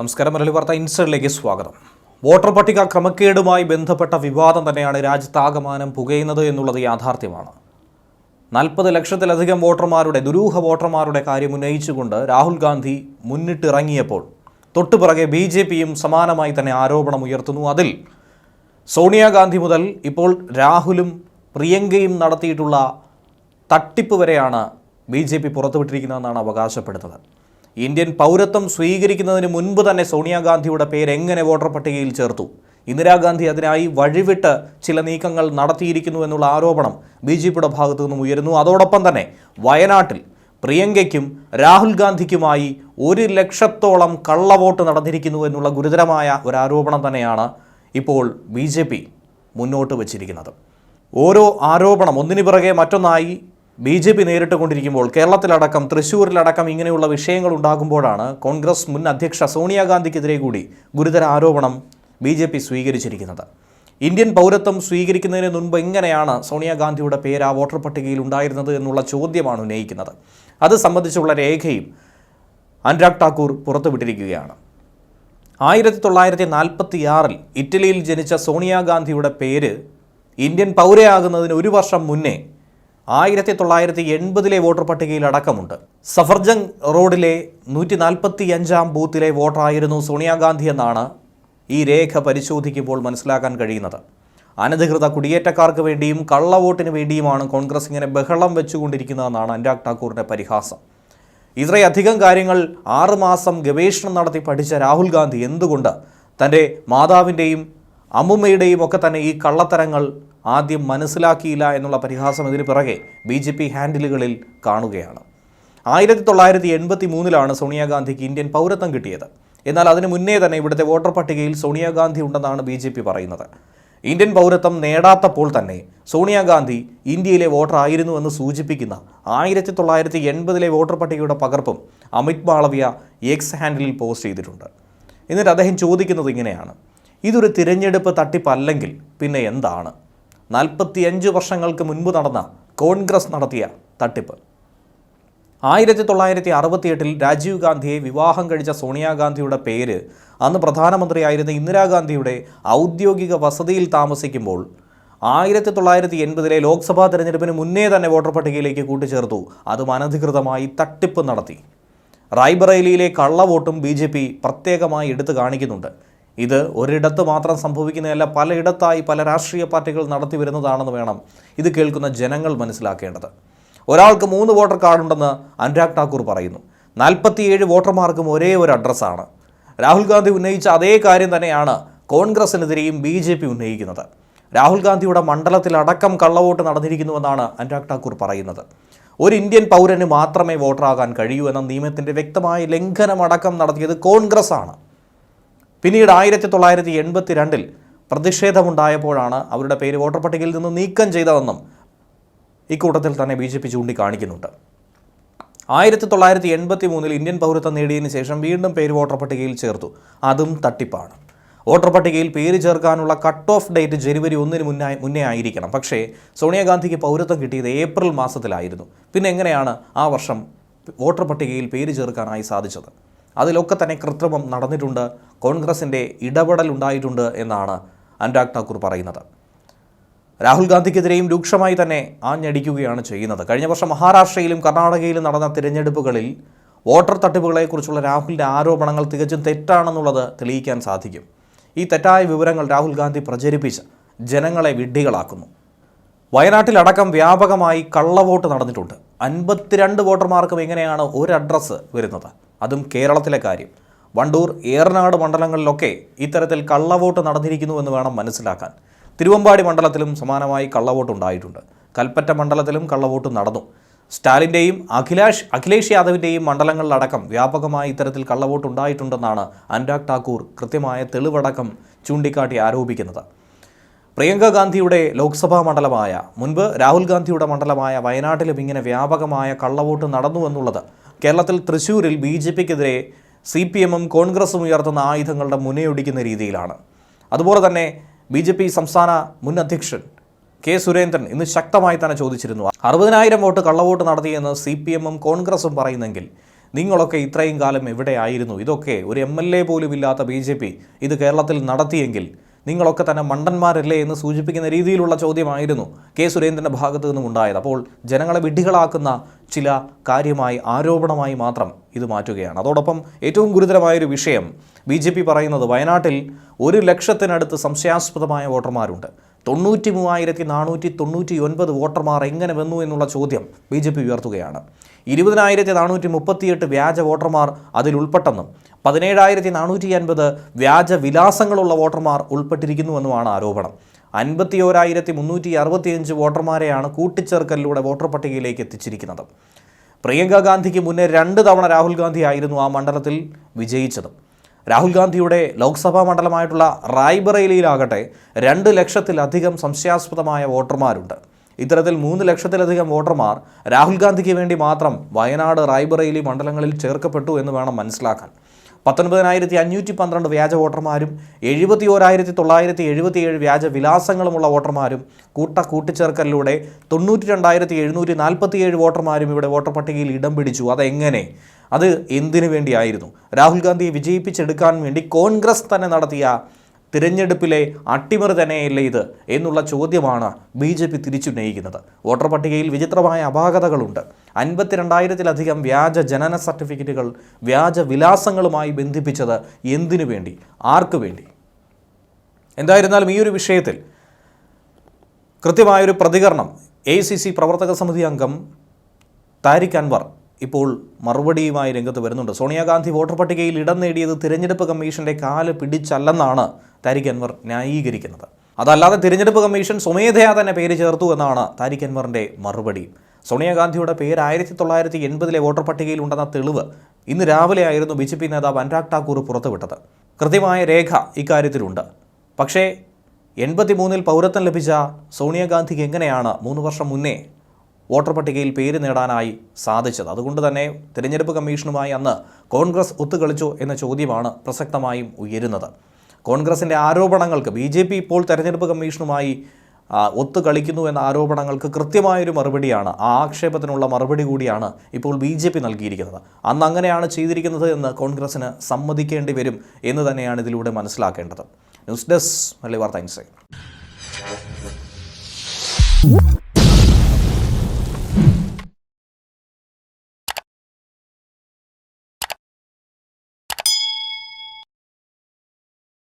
നമസ്കാരം. മലയാളി വാർത്ത ഇൻസൈഡിലേക്ക് സ്വാഗതം. വോട്ടർ പട്ടിക ക്രമക്കേടുമായി ബന്ധപ്പെട്ട വിവാദം തന്നെയാണ് രാജ്യത്താകമാനം പുകയുന്നത് എന്നുള്ളത് യാഥാർത്ഥ്യമാണ്. നാൽപ്പത് ലക്ഷത്തിലധികം വോട്ടർമാരുടെ ദുരൂഹ വോട്ടർമാരുടെ കാര്യം ഉന്നയിച്ചുകൊണ്ട് രാഹുൽ ഗാന്ധി മുന്നിട്ടിറങ്ങിയപ്പോൾ തൊട്ടുപിറകെ ബി ജെ പിയും സമാനമായി തന്നെ ആരോപണം ഉയർത്തുന്നു. അതിൽ സോണിയാഗാന്ധി മുതൽ ഇപ്പോൾ രാഹുലും പ്രിയങ്കയും നടത്തിയിട്ടുള്ള തട്ടിപ്പ് വരെയാണ് ബി ജെ പി പുറത്തുവിട്ടിരിക്കുന്നതെന്നാണ് അവകാശപ്പെടുന്നത്. ഇന്ത്യൻ പൗരത്വം സ്വീകരിക്കുന്നതിന് മുൻപ് തന്നെ സോണിയാഗാന്ധിയുടെ പേര് എങ്ങനെ വോട്ടർ പട്ടികയിൽ ചേർത്തു? ഇന്ദിരാഗാന്ധി അതിനായി വഴിവിട്ട് ചില നീക്കങ്ങൾ നടത്തിയിരിക്കുന്നു എന്നുള്ള ആരോപണം ബി ജെ പിയുടെ ഭാഗത്തു നിന്നും ഉയരുന്നു. അതോടൊപ്പം തന്നെ വയനാട്ടിൽ പ്രിയങ്കയ്ക്കും രാഹുൽ ഗാന്ധിക്കുമായി ഒരു ലക്ഷത്തോളം കള്ളവോട്ട് നടന്നിരിക്കുന്നു എന്നുള്ള ഗുരുതരമായ ഒരു ആരോപണം തന്നെയാണ് ഇപ്പോൾ ബി മുന്നോട്ട് വച്ചിരിക്കുന്നത്. ഓരോ ആരോപണം ഒന്നിനു പിറകെ മറ്റൊന്നായി ബി ജെ പി നേരിട്ട് കൊണ്ടിരിക്കുമ്പോൾ കേരളത്തിലടക്കം തൃശ്ശൂരിലടക്കം ഇങ്ങനെയുള്ള വിഷയങ്ങൾ ഉണ്ടാകുമ്പോഴാണ് കോൺഗ്രസ് മുൻ അധ്യക്ഷ സോണിയാഗാന്ധിക്കെതിരെ കൂടി ഗുരുതര ആരോപണം ബി ജെ പി സ്വീകരിച്ചിരിക്കുന്നത്. ഇന്ത്യൻ പൗരത്വം സ്വീകരിക്കുന്നതിന് മുൻപ് എങ്ങനെയാണ് സോണിയാഗാന്ധിയുടെ പേര് ആ വോട്ടർ പട്ടികയിൽ ഉണ്ടായിരുന്നത് എന്നുള്ള ചോദ്യമാണ് ഉന്നയിക്കുന്നത്. അത് സംബന്ധിച്ചുള്ള രേഖയും അനുരാഗ് ഠാക്കൂർ പുറത്തുവിട്ടിരിക്കുകയാണ്. ആയിരത്തി തൊള്ളായിരത്തി നാൽപ്പത്തി ആറിൽ ഇറ്റലിയിൽ ജനിച്ച സോണിയാഗാന്ധിയുടെ പേര് ഇന്ത്യൻ പൗരയാകുന്നതിന് ഒരു വർഷം മുന്നേ ആയിരത്തി തൊള്ളായിരത്തി എൺപതിലെ വോട്ടർ പട്ടികയിൽ അടക്കമുണ്ട് സഫർജംഗ് റോഡിലെ നൂറ്റി നാൽപ്പത്തി അഞ്ചാം ബൂത്തിലെ വോട്ടറായിരുന്നു സോണിയാഗാന്ധി എന്നാണ് ഈ രേഖ പരിശോധിക്കുമ്പോൾ മനസ്സിലാക്കാൻ കഴിയുന്നത്. അനധികൃത കുടിയേറ്റക്കാർക്ക് വേണ്ടിയും കള്ളവോട്ടിന് വേണ്ടിയുമാണ് കോൺഗ്രസ് ഇങ്ങനെ ബഹളം വെച്ചുകൊണ്ടിരിക്കുന്നതെന്നാണ് അനുരാഗ് ഠാക്കൂറിന്റെ പരിഹാസം. ഇത്രയധികം കാര്യങ്ങൾ ആറുമാസം ഗവേഷണം നടത്തി പഠിച്ച രാഹുൽ ഗാന്ധി എന്തുകൊണ്ട് തന്റെ മാതാവിന്റെയും അമ്മുമ്മയുടെയും ഒക്കെ തന്നെ ഈ കള്ളത്തരങ്ങൾ ആദ്യം മനസ്സിലാക്കിയില്ല എന്നുള്ള പരിഹാസം ഇതിന് പിറകെ ബി ജെ പി ഹാൻഡിലുകളിൽ കാണുകയാണ്. ആയിരത്തി തൊള്ളായിരത്തി എൺപത്തി മൂന്നിലാണ് സോണിയാഗാന്ധിക്ക് ഇന്ത്യൻ പൗരത്വം കിട്ടിയത്. എന്നാൽ അതിനു മുന്നേ തന്നെ ഇവിടുത്തെ വോട്ടർ പട്ടികയിൽ സോണിയാഗാന്ധി ഉണ്ടെന്നാണ് ബി ജെ പി പറയുന്നത്. ഇന്ത്യൻ പൗരത്വം നേടാത്തപ്പോൾ തന്നെ സോണിയാഗാന്ധി ഇന്ത്യയിലെ വോട്ടർ ആയിരുന്നു എന്ന് സൂചിപ്പിക്കുന്ന ആയിരത്തി തൊള്ളായിരത്തി എൺപതിലെ വോട്ടർ പട്ടികയുടെ പകർപ്പും അമിത് മാളവ്യ എക്സ് ഹാൻഡിലിൽ പോസ്റ്റ് ചെയ്തിട്ടുണ്ട്. എന്നിട്ട് അദ്ദേഹം ചോദിക്കുന്നത് ഇങ്ങനെയാണ്. ഇതൊരു തിരഞ്ഞെടുപ്പ് തട്ടിപ്പല്ലെങ്കിൽ പിന്നെ എന്താണ്? നാൽപ്പത്തിയഞ്ച് വർഷങ്ങൾക്ക് മുൻപ് നടന്ന കോൺഗ്രസ് നടത്തിയ തട്ടിപ്പ്. ആയിരത്തി തൊള്ളായിരത്തി അറുപത്തിയെട്ടിൽ രാജീവ് ഗാന്ധിയെ വിവാഹം കഴിച്ച സോണിയാഗാന്ധിയുടെ പേര് അന്ന് പ്രധാനമന്ത്രിയായിരുന്ന ഇന്ദിരാഗാന്ധിയുടെ ഔദ്യോഗിക വസതിയിൽ താമസിക്കുമ്പോൾ ആയിരത്തി തൊള്ളായിരത്തി എൺപതിലെ ലോക്സഭാ തെരഞ്ഞെടുപ്പിന് മുന്നേ തന്നെ വോട്ടർ പട്ടികയിലേക്ക് കൂട്ടിച്ചേർത്തു. അതും അനധികൃതമായി തട്ടിപ്പ് നടത്തി. റായ്ബറേലിയിലെ കള്ളവോട്ടും ബി ജെ പി പ്രത്യേകമായി എടുത്തു കാണിക്കുന്നുണ്ട്. ഇത് ഒരിടത്ത് മാത്രം സംഭവിക്കുന്നതല്ല പലയിടത്തായി പല രാഷ്ട്രീയ പാർട്ടികൾ നടത്തി വരുന്നതാണെന്ന് വേണം ഇത് കേൾക്കുന്ന ജനങ്ങൾ മനസ്സിലാക്കേണ്ടത്. ഒരാൾക്ക് മൂന്ന് വോട്ടർ കാർഡുണ്ടെന്ന് അനുരാഗ് ഠാക്കൂർ പറയുന്നു. നാൽപ്പത്തിയേഴ് വോട്ടർമാർക്കും ഒരേ ഒരു അഡ്രസ്സാണ്. രാഹുൽ ഗാന്ധി ഉന്നയിച്ച അതേ കാര്യം തന്നെയാണ് കോൺഗ്രസിനെതിരെയും ബി ജെ പി ഉന്നയിക്കുന്നത്. രാഹുൽ ഗാന്ധിയുടെ മണ്ഡലത്തിലടക്കം കള്ളവോട്ട് നടന്നിരിക്കുന്നുവെന്നാണ് അനുരാഗ് ഠാക്കൂർ പറയുന്നത്. ഒരു ഇന്ത്യൻ പൗരന് മാത്രമേ വോട്ടറാകാൻ കഴിയൂ എന്ന നിയമത്തിന്റെ വ്യക്തമായ ലംഘനമടക്കം നടത്തിയത് കോൺഗ്രസ് ആണ് പിന്നീട് ആയിരത്തി തൊള്ളായിരത്തി എൺപത്തി രണ്ടിൽ പ്രതിഷേധമുണ്ടായപ്പോഴാണ് അവരുടെ പേര് വോട്ടർ പട്ടികയിൽ നിന്ന് നീക്കം ചെയ്തതെന്നും ഇക്കൂട്ടത്തിൽ തന്നെ ബി ജെ പി ചൂണ്ടിക്കാണിക്കുന്നുണ്ട്. ആയിരത്തി തൊള്ളായിരത്തി എൺപത്തി മൂന്നിൽ ഇന്ത്യൻ പൗരത്വം നേടിയതിനു ശേഷം വീണ്ടും പേര് വോട്ടർ പട്ടികയിൽ ചേർത്തു. അതും തട്ടിപ്പാണ്. വോട്ടർ പട്ടികയിൽ പേര് ചേർക്കാനുള്ള കട്ട് ഓഫ് ഡേറ്റ് ജനുവരി ഒന്നിന് മുന്നേ മുന്നേ ആയിരിക്കണം. പക്ഷേ സോണിയാഗാന്ധിക്ക് പൗരത്വം കിട്ടിയത് ഏപ്രിൽ മാസത്തിലായിരുന്നു. പിന്നെ എങ്ങനെയാണ് ആ വർഷം വോട്ടർ പട്ടികയിൽ പേര് ചേർക്കാനായി സാധിച്ചത്? അതിലൊക്കെ തന്നെ കൃത്രിമം നടന്നിട്ടുണ്ട്. കോൺഗ്രസിന്റെ ഇടപെടൽ ഉണ്ടായിട്ടുണ്ട് എന്നാണ് അനുരാഗ് ഠാക്കൂർ പറയുന്നത്. രാഹുൽ ഗാന്ധിക്കെതിരെയും രൂക്ഷമായി തന്നെ ആഞ്ഞടിക്കുകയാണ് ചെയ്യുന്നത്. കഴിഞ്ഞ വർഷം മഹാരാഷ്ട്രയിലും കർണാടകയിലും നടന്ന തിരഞ്ഞെടുപ്പുകളിൽ വോട്ടർ തട്ടിപ്പുകളെക്കുറിച്ചുള്ള രാഹുലിന്റെ ആരോപണങ്ങൾ തികച്ചും തെറ്റാണെന്നുള്ളത് തെളിയിക്കാൻ സാധിക്കും. ഈ തെറ്റായ വിവരങ്ങൾ രാഹുൽ ഗാന്ധി പ്രചരിപ്പിച്ച് ജനങ്ങളെ വിഡ്ഢികളാക്കുന്നു. വയനാട്ടിലടക്കം വ്യാപകമായി കള്ളവോട്ട് നടന്നിട്ടുണ്ട്. അൻപത്തിരണ്ട് വോട്ടർമാർക്കും എങ്ങനെയാണ് ഒരു അഡ്രസ്സ് വരുന്നത്. അതും കേരളത്തിലെ കാര്യം. വണ്ടൂർ ഏറനാട് മണ്ഡലങ്ങളിലൊക്കെ ഇത്തരത്തിൽ കള്ളവോട്ട് നടന്നിരിക്കുന്നുവെന്ന് വേണം മനസ്സിലാക്കാൻ. തിരുവമ്പാടി മണ്ഡലത്തിലും സമാനമായി കള്ളവോട്ട് ഉണ്ടായിട്ടുണ്ട്. കൽപ്പറ്റ മണ്ഡലത്തിലും കള്ളവോട്ട് നടന്നു. സ്റ്റാലിന്റെയും അഖിലേഷ് അഖിലേഷ് യാദവിന്റെയും മണ്ഡലങ്ങളിലടക്കം വ്യാപകമായി ഇത്തരത്തിൽ കള്ളവോട്ട് ഉണ്ടായിട്ടുണ്ടെന്നാണ് അനുരാഗ് ഠാക്കൂർ കൃത്യമായ തെളിവടക്കം ചൂണ്ടിക്കാട്ടി ആരോപിക്കുന്നത്. പ്രിയങ്ക ഗാന്ധിയുടെ ലോക്സഭാ മണ്ഡലമായ മുൻപ് രാഹുൽ ഗാന്ധിയുടെ മണ്ഡലമായ വയനാട്ടിലും ഇങ്ങനെ വ്യാപകമായ കള്ളവോട്ട് നടന്നു എന്നുള്ളത് കേരളത്തിൽ തൃശ്ശൂരിൽ ബി ജെ പിക്കെതിരെ സി പി എമ്മും കോൺഗ്രസും ഉയർത്തുന്ന ആയുധങ്ങളുടെ മുനയൊടിക്കുന്ന രീതിയിലാണ്. അതുപോലെ തന്നെ ബി ജെ പി സംസ്ഥാന മുൻ അധ്യക്ഷൻ കെ സുരേന്ദ്രൻ ഇന്ന് ശക്തമായി തന്നെ ചോദിച്ചിരുന്നു അറുപതിനായിരം വോട്ട് കള്ളവോട്ട് നടത്തിയെന്ന് സി പി എമ്മും കോൺഗ്രസും പറയുന്നെങ്കിൽ നിങ്ങളൊക്കെ ഇത്രയും കാലം എവിടെയായിരുന്നു? ഇതൊക്കെ ഒരു എം എൽ എ പോലും ഇല്ലാത്ത ബി ജെ പി ഇത് കേരളത്തിൽ നടത്തിയെങ്കിൽ നിങ്ങളൊക്കെ തന്നെ മണ്ടന്മാരല്ലേ എന്ന് സൂചിപ്പിക്കുന്ന രീതിയിലുള്ള ചോദ്യമായിരുന്നു കെ സുരേന്ദ്രന്റെ ഭാഗത്തു നിന്നും ഉണ്ടായത്. അപ്പോൾ ജനങ്ങളെ വിഡ്ഢികളാക്കുന്ന ചില കാര്യമായി ആരോപണമായി മാത്രം ഇത് മാറ്റുകയാണ്. അതോടൊപ്പം ഏറ്റവും ഗുരുതരമായൊരു വിഷയം ബി ജെ പി പറയുന്നത് വയനാട്ടിൽ ഒരു ലക്ഷത്തിനടുത്ത് സംശയാസ്പദമായ വോട്ടർമാരുണ്ട്. തൊണ്ണൂറ്റി മൂവായിരത്തി നാനൂറ്റി തൊണ്ണൂറ്റി ഒൻപത് വോട്ടർമാർ എങ്ങനെ വന്നു എന്നുള്ള ചോദ്യം ബി ജെ പി ഉയർത്തുകയാണ്. ഇരുപതിനായിരത്തി നാനൂറ്റി മുപ്പത്തിയെട്ട് വ്യാജ വോട്ടർമാർ അതിൽ ഉൾപ്പെട്ടെന്നും പതിനേഴായിരത്തി നാനൂറ്റി അൻപത് വ്യാജ വിലാസങ്ങളുള്ള വോട്ടർമാർ ഉൾപ്പെട്ടിരിക്കുന്നുവെന്നുമാണ് ആരോപണം. അൻപത്തി ഓരായിരത്തി മുന്നൂറ്റി അറുപത്തിയഞ്ച് വോട്ടർമാരെയാണ് കൂട്ടിച്ചേർക്കലിലൂടെ വോട്ടർ പട്ടികയിലേക്ക് എത്തിച്ചിരിക്കുന്നത്. പ്രിയങ്ക ഗാന്ധിക്ക് മുന്നേ രണ്ട് തവണ രാഹുൽ ഗാന്ധി ആയിരുന്നു ആ മണ്ഡലത്തിൽ വിജയിച്ചത്. രാഹുൽ ഗാന്ധിയുടെ ലോക്സഭാ മണ്ഡലമായിട്ടുള്ള റായ്ബറേലിയിലാകട്ടെ രണ്ട് ലക്ഷത്തിലധികം സംശയാസ്പദമായ വോട്ടർമാരുണ്ട്. ഇത്തരത്തിൽ മൂന്ന് ലക്ഷത്തിലധികം വോട്ടർമാർ രാഹുൽ ഗാന്ധിക്ക് വേണ്ടി മാത്രം വയനാട് റായ്ബറേലി മണ്ഡലങ്ങളിൽ ചേർക്കപ്പെട്ടു എന്ന് വേണം മനസ്സിലാക്കാൻ. പത്തൊൻപതിനായിരത്തി അഞ്ഞൂറ്റി പന്ത്രണ്ട് വ്യാജ വോട്ടർമാരും എഴുപത്തി ഓരായിരത്തി തൊള്ളായിരത്തി എഴുപത്തിയേഴ് വ്യാജ വിലാസങ്ങളുമുള്ള വോട്ടർമാരും കൂട്ട കൂട്ടിച്ചേർക്കലിലൂടെ തൊണ്ണൂറ്റി രണ്ടായിരത്തി എഴുന്നൂറ്റി നാൽപ്പത്തിയേഴ് വോട്ടർമാരും ഇവിടെ വോട്ടർ പട്ടികയിൽ ഇടം പിടിച്ചു. അതെങ്ങനെ? അത് എന്തിനു വേണ്ടിയായിരുന്നു? രാഹുൽ ഗാന്ധിയെ വിജയിപ്പിച്ചെടുക്കാൻ വേണ്ടി കോൺഗ്രസ് തന്നെ നടത്തിയ തിരഞ്ഞെടുപ്പിലെ അട്ടിമറി തന്നെയല്ലേ ഇത് എന്നുള്ള ചോദ്യമാണ് ബി ജെ പി തിരിച്ചുന്നയിക്കുന്നത്. വോട്ടർ പട്ടികയിൽ വിചിത്രമായ അപാകതകളുണ്ട്. അൻപത്തിരണ്ടായിരത്തിലധികം വ്യാജ ജനന സർട്ടിഫിക്കറ്റുകൾ വ്യാജ വിലാസങ്ങളുമായി ബന്ധിപ്പിച്ചത് എന്തിനു വേണ്ടി? ആർക്കു വേണ്ടി? എന്തായിരുന്നാലും ഈ ഒരു വിഷയത്തിൽ കൃത്യമായൊരു പ്രതികരണം എ സി സി പ്രവർത്തക സമിതി അംഗം താരിഖ് അൻവർ ഇപ്പോൾ മറുപടിയുമായി രംഗത്ത് വരുന്നുണ്ട്. സോണിയാഗാന്ധി വോട്ടർ പട്ടികയിൽ ഇടം നേടിയത് തിരഞ്ഞെടുപ്പ് കമ്മീഷന്റെ കാൽ പിടിച്ചല്ലെന്നാണ് താരിഖ് അൻവർ ന്യായീകരിക്കുന്നത്. അതല്ലാതെ തിരഞ്ഞെടുപ്പ് കമ്മീഷൻ സ്വമേധയാ തന്നെ പേര് ചേർത്തു എന്നാണ് താരിഖ് അൻവറിന്റെ മറുപടി. സോണിയാഗാന്ധിയുടെ പേര് ആയിരത്തി തൊള്ളായിരത്തി എൺപതിലെ വോട്ടർ പട്ടികയിൽ ഉണ്ടെന്ന തെളിവ് ഇന്ന് രാവിലെ ആയിരുന്നു ബി ജെ പി നേതാവ് അനുരാഗ് ഠാക്കൂർ പുറത്തുവിട്ടത്. കൃത്യമായ രേഖ ഇക്കാര്യത്തിലുണ്ട്. പക്ഷേ എൺപത്തി മൂന്നിൽ പൗരത്വം ലഭിച്ച സോണിയാഗാന്ധിക്ക് എങ്ങനെയാണ് മൂന്ന് വർഷം മുന്നേ വോട്ടർ പട്ടികയിൽ പേര് നേടാനായി സാധിച്ചത്? അതുകൊണ്ട് തന്നെ തിരഞ്ഞെടുപ്പ് കമ്മീഷനുമായി അന്ന് കോൺഗ്രസ് ഒത്തുകളിച്ചോ എന്ന ചോദ്യമാണ് പ്രസക്തമായും ഉയരുന്നത്. കോൺഗ്രസിന്റെ ആരോപണങ്ങൾക്ക് ബി ജെ പി ഇപ്പോൾ തെരഞ്ഞെടുപ്പ് കമ്മീഷനുമായി ഒത്തു കളിക്കുന്നു എന്ന ആരോപണങ്ങൾക്ക് കൃത്യമായൊരു മറുപടിയാണ് ആ ആക്ഷേപത്തിനുള്ള മറുപടി കൂടിയാണ് ഇപ്പോൾ ബി ജെ പി നൽകിയിരിക്കുന്നത്. അന്ന് അങ്ങനെയാണ് ചെയ്തിരിക്കുന്നത് എന്ന് കോൺഗ്രസിന് സമ്മതിക്കേണ്ടി വരും എന്ന് തന്നെയാണ് ഇതിലൂടെ മനസ്സിലാക്കേണ്ടത്. News desk Malabar insight.